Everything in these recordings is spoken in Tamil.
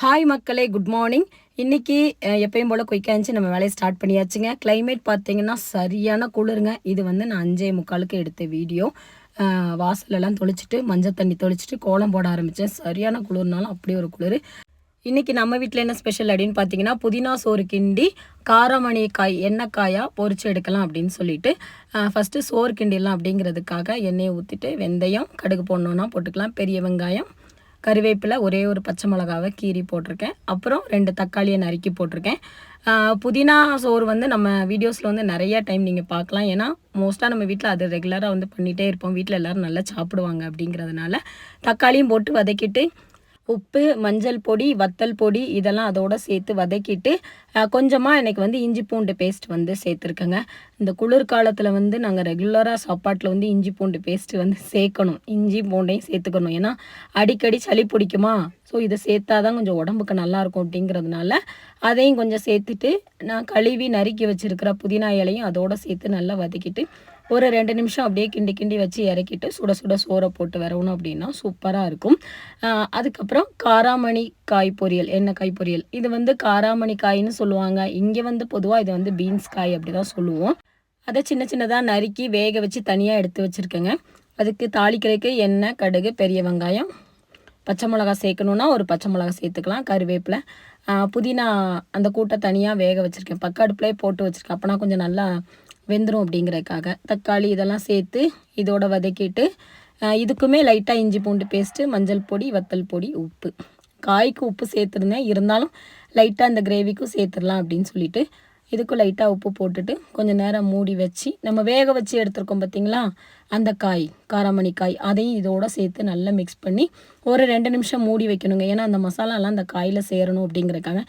ஹாய் மக்களே. குட் மார்னிங் இன்றைக்கி எப்பயும் போல் குயிக்காக இருந்துச்சு. நம்ம வேலையை ஸ்டார்ட் பண்ணியாச்சுங்க. கிளைமேட் பார்த்தீங்கன்னா சரியான குளிருங்க. இது வந்து நான் அஞ்சே முக்காலுக்கு எடுத்த வீடியோ வாசலெல்லாம் தொளிச்சிட்டு மஞ்சள் தண்ணி தொளிச்சிட்டு கோலம் போட ஆரம்பித்தேன் சரியான குளிர்னாலும் அப்படி ஒரு குளிர். இன்றைக்கி நம்ம வீட்டில் என்ன ஸ்பெஷல் அப்படின்னு பார்த்தீங்கன்னா புதினா சோறு கிண்டி காரமணி காய் எண்ணெய் காயாக பொரிச்சு எடுக்கலாம் அப்படின்னு சொல்லிட்டு ஃபஸ்ட்டு சோறு கிண்டிடலாம் அப்படிங்கிறதுக்காக எண்ணெயை ஊற்றிட்டு வெந்தயம் கடுகு போடணுன்னா போட்டுக்கலாம். பெரிய வெங்காயம் கருவேப்பிலை ஒரே ஒரு பச்சை மிளகாவை கீறி போட்டிருக்கேன். அப்புறம் ரெண்டு தக்காளியை நறுக்கி போட்டிருக்கேன். புதினா சோறு வந்து நம்ம வீடியோஸில் வந்து நிறைய டைம் நீங்கள் பார்க்கலாம். ஏன்னா மோஸ்ட்டாக நம்ம வீட்டில் அது ரெகுலராக வந்து பண்ணிகிட்டே இருப்போம். வீட்டில் எல்லோரும் நல்லா சாப்பிடுவாங்க அப்படிங்கிறதுனால தக்காளியும் போட்டு வதக்கிட்டு உப்பு மஞ்சள் பொடி வத்தல் பொடி இதெல்லாம் அதோட சேர்த்து வதக்கிட்டு கொஞ்சமாக எனக்கு வந்து இஞ்சி பூண்டு பேஸ்ட் வந்து சேர்த்துருக்கேங்க. இந்த குளிர்காலத்தில் வந்து நாங்கள் ரெகுலராக சாப்பாட்டில் வந்து இஞ்சி பூண்டு பேஸ்ட்டு வந்து சேர்க்கணும். இஞ்சி பூண்டையும் சேர்த்துக்கணும். ஏன்னா அடிக்கடி சளி பிடிக்குமா? ஸோ இதை சேர்த்தா தான் கொஞ்சம் உடம்புக்கு நல்லாயிருக்கும் அப்படிங்கிறதுனால அதையும் கொஞ்சம் சேர்த்துட்டு நான் கழுவி நறுக்கி வச்சுருக்கிற புதினா இலையும் அதோடு சேர்த்து நல்லா வதக்கிட்டு ஒரு ரெண்டு நிமிஷம் அப்படியே கிண்டி கிண்டி வச்சு இறக்கிட்டு சுட சுட சோறை போட்டு வரணும் அப்படின்னா சூப்பராக இருக்கும். அதுக்கப்புறம் காராமணி காய் பொரியல் எண்ணெய் காய் பொரியல்? இது வந்து காராமணி காய்னு சொல்லுவாங்க. இங்கே வந்து பொதுவாக இது வந்து பீன்ஸ் காய் அப்படி தான் சொல்லுவோம். அதை சின்ன சின்னதாக நறுக்கி வேக வச்சு தனியாக எடுத்து வச்சுருக்கேங்க. அதுக்கு தாளிக்கிறதுக்கு எண்ணெய் கடுகு பெரிய வெங்காயம் பச்சை மிளகா சேர்க்கணுன்னா ஒரு பச்சை மிளகா சேர்த்துக்கலாம் கருவேப்பிலை. புதினா அந்த கூட்டை தனியாக வேக வச்சுருக்கேன். பக்க அடுப்புலேயே போட்டு வச்சுருக்கேன். அப்போனா கொஞ்சம் நல்லா வெந்துடும் அப்படிங்கிறதுக்காக. தக்காளி இதெல்லாம் சேர்த்து இதோட வதக்கிட்டு இதுக்குமே லைட்டாக இஞ்சி பூண்டு பேஸ்ட்டு மஞ்சள் பொடி வத்தல் பொடி உப்பு. காய்க்கு உப்பு சேர்த்துருந்தேன். இருந்தாலும் லைட்டாக இந்த கிரேவிக்கும் சேர்த்துடலாம் அப்படின்னு சொல்லிட்டு இதுக்கும் லைட்டாக உப்பு போட்டுட்டு கொஞ்சம் நேரம் மூடி வச்சு நம்ம வேக வச்சு எடுத்திருக்கோம் பார்த்தீங்களா அந்த காய் காராமணி காய் அதையும் இதோடு சேர்த்து நல்லா மிக்ஸ் பண்ணி ஒரு ரெண்டு நிமிஷம் மூடி வைக்கணுங்க. ஏன்னா அந்த மசாலாலாம் அந்த காயில் சேரணும் அப்படிங்கிறக்காங்க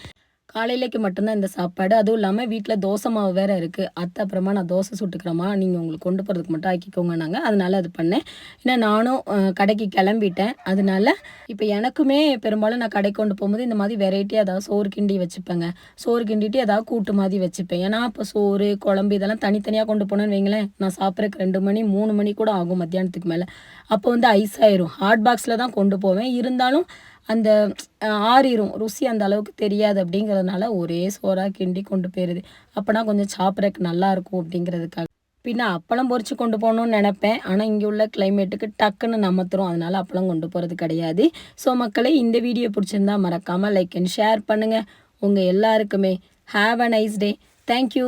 காலையிலேக்கு மட்டும்தான் இந்த சாப்பாடு. அதுவும் இல்லாமல் வீட்டில் தோசை மாவு வேறு இருக்குது அத்தை அப்புறமா நான் தோசை சுட்டுக்கிறேம்மா. நீங்கள் உங்களுக்கு கொண்டு போகிறதுக்கு மட்டும் ஆக்கிக்கோங்க நாங்கள் அதனால அது பண்ணேன். ஏன்னா நானும் கடைக்கு கிளம்பிட்டேன். அதனால இப்போ எனக்குமே பெரும்பாலும் நான் கடைக்கு கொண்டு போகும்போது இந்த மாதிரி வெரைட்டியாக ஏதாவது சோறு கிண்டி வச்சுப்பேங்க. சோறு கிண்டிட்டு ஏதாவது கூட்டு மாதிரி வச்சுப்பேன். ஏன்னா இப்போ சோறு குழம்பு இதெல்லாம் தனித்தனியாக கொண்டு போனேன்னு வைங்களேன். நான் சாப்பிட்றதுக்கு ரெண்டு மணி மூணு மணி கூட ஆகும் மத்தியானத்துக்கு மேலே. அப்போ வந்து ஐஸ் ஆயிரும். ஹாட் பாக்ஸில் தான் கொண்டு போவேன். இருந்தாலும் அந்த ஆறிடும் ருசி அந்த அளவுக்கு தெரியாது அப்படிங்கிறதுனால ஒரே சோறாக கிண்டி கொண்டு போயிடுது அப்போனா கொஞ்சம் சாப்பிட்றதுக்கு நல்லாயிருக்கும் அப்படிங்கிறதுக்காக. பின்ன அப்பளம் பொறிச்சு கொண்டு போகணும்னு நினப்பேன். ஆனால் இங்கே உள்ள கிளைமேட்டுக்கு டக்குன்னு நமத்துரும். அதனால் அப்பளம் கொண்டு போகிறது கிடையாது. ஸோ மக்களே இந்த வீடியோ பிடிச்சிருந்தா மறக்காமல் லைக் அண்ட் ஷேர் பண்ணுங்கள் உங்கள் எல்லாருக்குமே have a nice day thank you